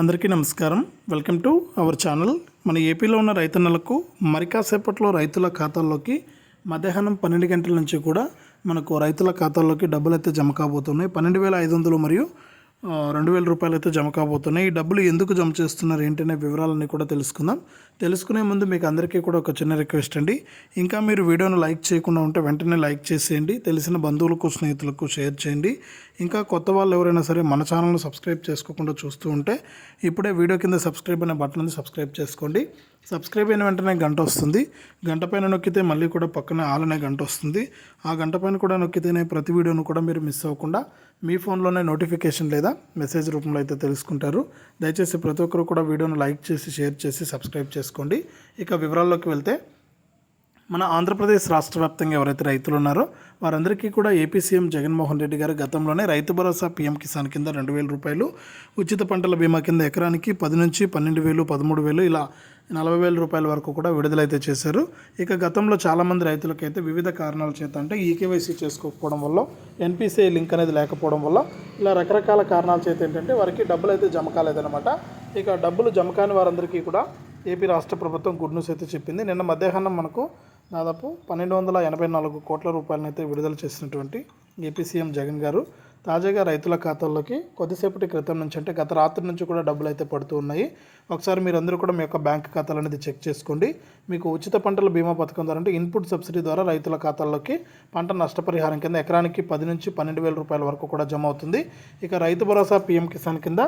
అందరికీ నమస్కారం. Welcome to our channel మన ఏపీలో ఉన్న రైతన్నలకు మరికాసేపట్లో రైతుల ఖాతాల్లోకి మధ్యాహ్నం పన్నెండు గంటల నుంచి కూడా మనకు రైతుల ఖాతాల్లోకి డబ్బులు అయితే జమ కాబోతున్నాయి. పన్నెండు వేల ఐదు వందలు మరియు రెండు వేల రూపాయలు అయితే జమ కాబోతున్నాయి. ఈ డబ్బులు ఎందుకు జమ చేస్తున్నారు ఏంటనే వివరాలన్నీ కూడా తెలుసుకుందాం. తెలుసుకునే ముందు మీకు అందరికీ కూడా ఒక చిన్న రిక్వెస్ట్ అండి. ఇంకా మీరు వీడియోను లైక్ చేయకుండా ఉంటే వెంటనే లైక్ చేసేయండి. తెలిసిన బంధువులకు స్నేహితులకు షేర్ చేయండి. ఇంకా కొత్త వాళ్ళు ఎవరైనా సరే మన ఛానల్ను సబ్స్క్రైబ్ చేసుకోకుండా చూస్తూ ఉంటే ఇప్పుడే వీడియో కింద సబ్స్క్రైబ్ అనే బటన్ ఉంది సబ్స్క్రైబ్ చేసుకోండి. సబ్స్క్రైబ్ అయిన వెంటనే గంట వస్తుంది. గంట పైన నొక్కితే మళ్ళీ కూడా పక్కన ఆల్ అనే గంట వస్తుంది. ఆ గంట పైన కూడా నొక్కితేనే ప్రతి వీడియోను కూడా మీరు మిస్ అవ్వకుండా మీ ఫోన్లోనే నోటిఫికేషన్ లేదా మెసేజ్ రూపంలో అయితే తెలుసుకుంటారు. దయచేసి ప్రతి ఒక్కరు కూడా వీడియోను లైక్ చేసి షేర్ చేసి సబ్స్క్రైబ్ చేసుకోండి. ఇక వివరాల్లోకి వెళ్తే మన ఆంధ్రప్రదేశ్ రాష్ట్ర వ్యాప్తంగా ఎవరైతే రైతులు ఉన్నారో వారందరికీ కూడా ఏపీ సీఎం జగన్మోహన్ రెడ్డి గారు గతంలోనే రైతు భరోసా పీఎం కిసాన్ కింద రెండు వేల రూపాయలు ఉచిత పంటల బీమా కింద ఎకరానికి పది నుంచి పన్నెండు వేలు పదమూడు వేలు ఇలా నలభై వేల రూపాయల వరకు కూడా విడుదలైతే చేశారు. ఇక గతంలో చాలామంది రైతులకైతే వివిధ కారణాల చేత అంటే ఈకేవైసీ చేసుకోకపోవడం వల్ల ఎన్పిసిఐ లింక్ అనేది లేకపోవడం వల్ల ఇలా రకరకాల కారణాల చేత ఏంటంటే వారికి డబ్బులు అయితే జమ కాలేదన్నమాట. ఇక డబ్బులు జమ కాని వారందరికీ కూడా ఏపీ రాష్ట్ర ప్రభుత్వం గుడ్ న్యూస్ అయితే చెప్పింది. నిన్న మధ్యాహ్నం మనకు దాదాపు పన్నెండు వందల ఎనభై నాలుగు కోట్ల రూపాయలనైతే విడుదల చేసినటువంటి ఏపీ సీఎం జగన్ గారు తాజాగా రైతుల ఖాతాల్లోకి కొద్దిసేపటి క్రితం నుంచి అంటే గత రాత్రి నుంచి కూడా డబ్బులు అయితే పడుతూ ఉన్నాయి. ఒకసారి మీరందరూ కూడా మీ యొక్క బ్యాంక్ ఖాతాలు అనేది చెక్ చేసుకోండి. మీకు ఉచిత పంటల బీమా పథకం ద్వారా అంటే ఇన్పుట్ సబ్సిడీ ద్వారా రైతుల ఖాతాల్లోకి పంట నష్టపరిహారం కింద ఎకరానికి పది నుంచి పన్నెండు వేల రూపాయల వరకు కూడా జమ అవుతుంది. ఇక రైతు భరోసా పీఎం కిసాన్ కింద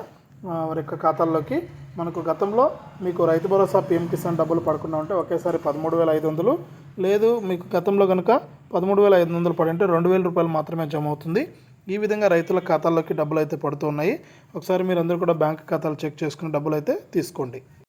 వారి యొక్క ఖాతాల్లోకి మనకు గతంలో మీకు రైతు భరోసా పిఎం కిసాన్ డబ్బులు పడకుండా ఉంటే ఒకేసారి పదమూడు వేల ఐదు వందలు. లేదు మీకు గతంలో కనుక పదమూడు వేల ఐదు వందలు పడి ఉంటే రెండు వేల రూపాయలు మాత్రమే జమ అవుతుంది. ఈ విధంగా రైతుల ఖాతాల్లోకి డబ్బులు అయితే పడుతున్నాయి ఒకసారి మీరు అందరూ కూడా బ్యాంక్ ఖాతాలు చెక్ చేసుకుని డబ్బులు అయితే తీసుకోండి.